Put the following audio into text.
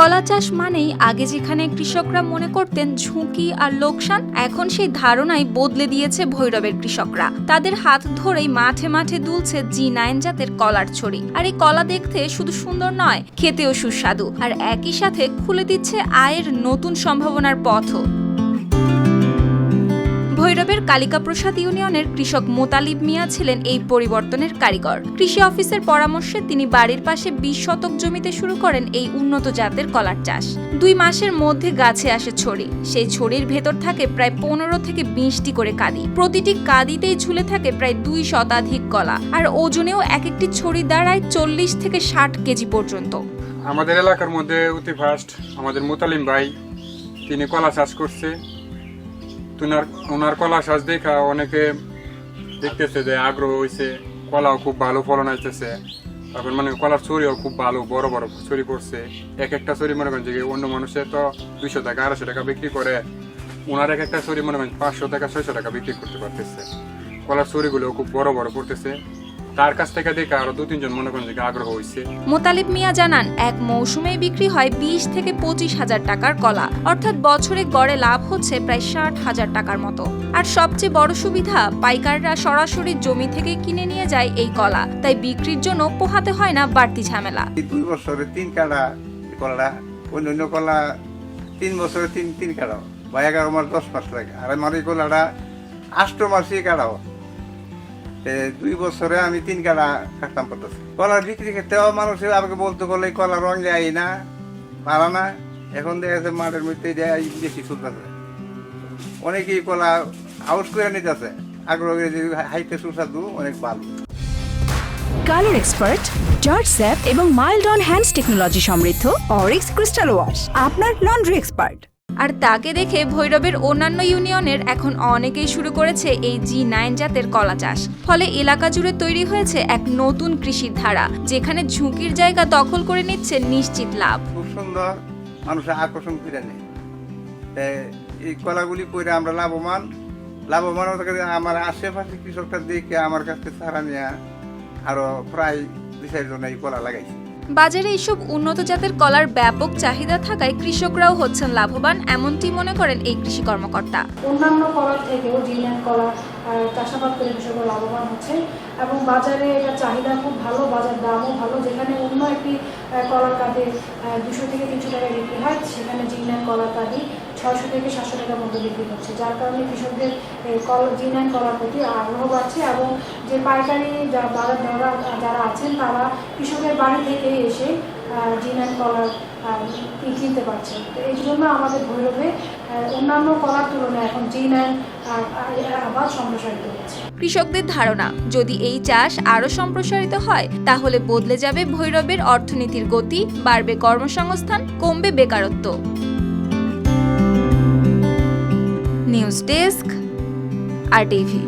কলা চাষ মানেই আগে যেখানে কৃষকরা মনে করতেন ঝুঁকি আর লোকসান, এখন সেই ধারণাই বদলে দিয়েছে ভৈরবের কৃষকরা। তাদের হাত ধরেই মাঠে মাঠে দুলছে জি নাইন জাতের কলার ছড়ি। আর এই কলা দেখতে শুধু সুন্দর নয়, খেতেও সুস্বাদু। আর একই সাথে খুলে দিচ্ছে আয়ের নতুন সম্ভাবনার পথও। ভৈরবের কালিকাপ্রসাদ ইউনিয়নের কৃষক মোতালিব মিয়া ছিলেন এই পরিবর্তনের কারিগর। কৃষি অফিসের পরামর্শে তিনি বাড়ির পাশে বিশ শতক জমিতে শুরু করেন এই উন্নত জাতের কলার চাষ। দুই মাসের মধ্যে গাছে আসে ছড়ি। সেই ছড়ির ভেতর থাকে প্রায় পনেরো থেকে বিশটি করে কাদি। প্রতিটি কাদিতেই ঝুলে থাকে প্রায় দুই শতাধিক কলা। আর ওজনেও এক একটি ছড়ি দাঁড়ায় চল্লিশ থেকে ষাট কেজি পর্যন্ত। আমাদের এলাকার মধ্যে অতি ফার্স্ট আমাদের মুতালিম ভাই, তিনি কলা চাষ করছে। ওনার কলা সাজ দেখা অনেকে দেখতেছে যে আগ্রহ হয়েছে কলাও খুব ভালো ফলন আসতেছে তারপর মানে কলার ছড়িও খুব ভালো, বড় বড় ছড়ি পড়ছে। এক একটা ছড়ি মনে করেন যে অন্য মানুষে তো দুইশো টাকা, আড়াইশো টাকা বিক্রি করে। ওনার এক একটা ছড়ি মনে করেন পাঁচশো টাকা, ছয়শো টাকা বিক্রি করতে পারতেছে। কলার ছড়িগুলো খুব বড় বড় পড়তেছে। তার কাছ থেকে দেখে আরও দু তিনজন মনে করেন যে আগ্রহ হয়েছে মোতালিব মিয়া জানান এক মৌসুমেই বিক্রি হয় বিশ থেকে পঁচিশ হাজার টাকার কলা। অর্থাৎ বছরে গড়ে লাভ হচ্ছে প্রায় ষাট হাজার টাকার মতো। আর সবচেয়ে বড় সুবিধা পাইকাররা সরাসরি জমি থেকে কিনে নিয়ে যায় এই কলা। তাই বিক্রির জন্য পোহাতে হয় না বাড়তি ঝামেলা। দুই বছরে তিন কাটা কলা অন্য অন্য কলা তিন বছরে তিন তিন কাটাও বা এগারো মাস দশ মাস লাগে। আর আমার এই কলাটা আষ্ট মাসই কাটাও দুই বছরে আমি তিন কাটা কাটতাম করতেছি কলার বিক্রি ক্ষেত্রেও মানুষের আমাকে বলতে গেলে কলা রং যায় না পারা না। এখন দেখা যাচ্ছে মাঠের মধ্যে দেয় বেশি চলতেছে। অনেকেই কলা আউট করে নিতেছে। আগ্রহ হাইতে সুস্বাদু অনেক ভালো। কালার এক্সপার্ট, জর্জ স্যাপ এবং মাইল্ড অন হ্যান্ডস টেকনোলজি সমৃদ্ধ অরিক্স ক্রিস্টাল ওয়াশ, আপনার লন্ড্রি এক্সপার্ট। আর তাকে দেখে ভৈরবের অন্যান্য ইউনিয়নের এখন অনেকেই শুরু করেছে এই জি নাইন জাতের কলা চাষ। ফলে এলাকা জুড়ে তৈরি হয়েছে এক নতুন কৃষির ধারা, যেখানে ঝুঁকির জায়গা দখল করে নিচ্ছে নিশ্চিত লাভ। খুব সুন্দর, মানুষের আকর্ষণ করে নেয়। এই কলাগুলি করে আমরা লাভবান। লাভবান আমার আশেপাশে কৃষকটা দেখে আমার কাছে চারা নিয়ে আরও প্রায় দুই চারজন এই কলা লাগাইছে। বাজারে এইসব উন্নত জাতের কলার ব্যাপক চাহিদা থাকায় কৃষকরাও হচ্ছেন লাভবান, এমনটি মনে করেন এই কৃষি কর্মকর্তা। অন্যান্য কলার থেকেও জিনিয়ান কলা চাষাবাদ করে কৃষকরা লাভবান হচ্ছে। এবং বাজারে এটা চাহিদা খুব ভালো, বাজার দামও ভালো। যেখানে অন্য একটি কলার কাঁধে দুশো থেকে তিনশো টাকা বিক্রি হয়, সেখানে জিনিয়ান কলার কাঁধি ছয়শো থেকে সাতশো টাকার মধ্যে বিক্রি হচ্ছে। যার কারণে কৃষকদের কল, জিনিয়ান কলার প্রতি আগ্রহ বাড়ছে এবং যে পাইকারি যা- বাজার যারা আছেন, তারা কৃষকের বাড়ি থেকে এসে জিনিয়ান কলার কিনতে পারছে তো এই জন্য আমাদের ভৈরবে অন্যান্য কলার তুলনায় এখন জি আবার সম্প্রসারিত হচ্ছে। কৃষকদের ধারণা, যদি এই চাষ আরও সম্প্রসারিত হয়, তাহলে বদলে যাবে ভৈরবের অর্থনীতির গতি, বাড়বে কর্মসংস্থান, কমবে বেকারত্ব। News desk, R TV.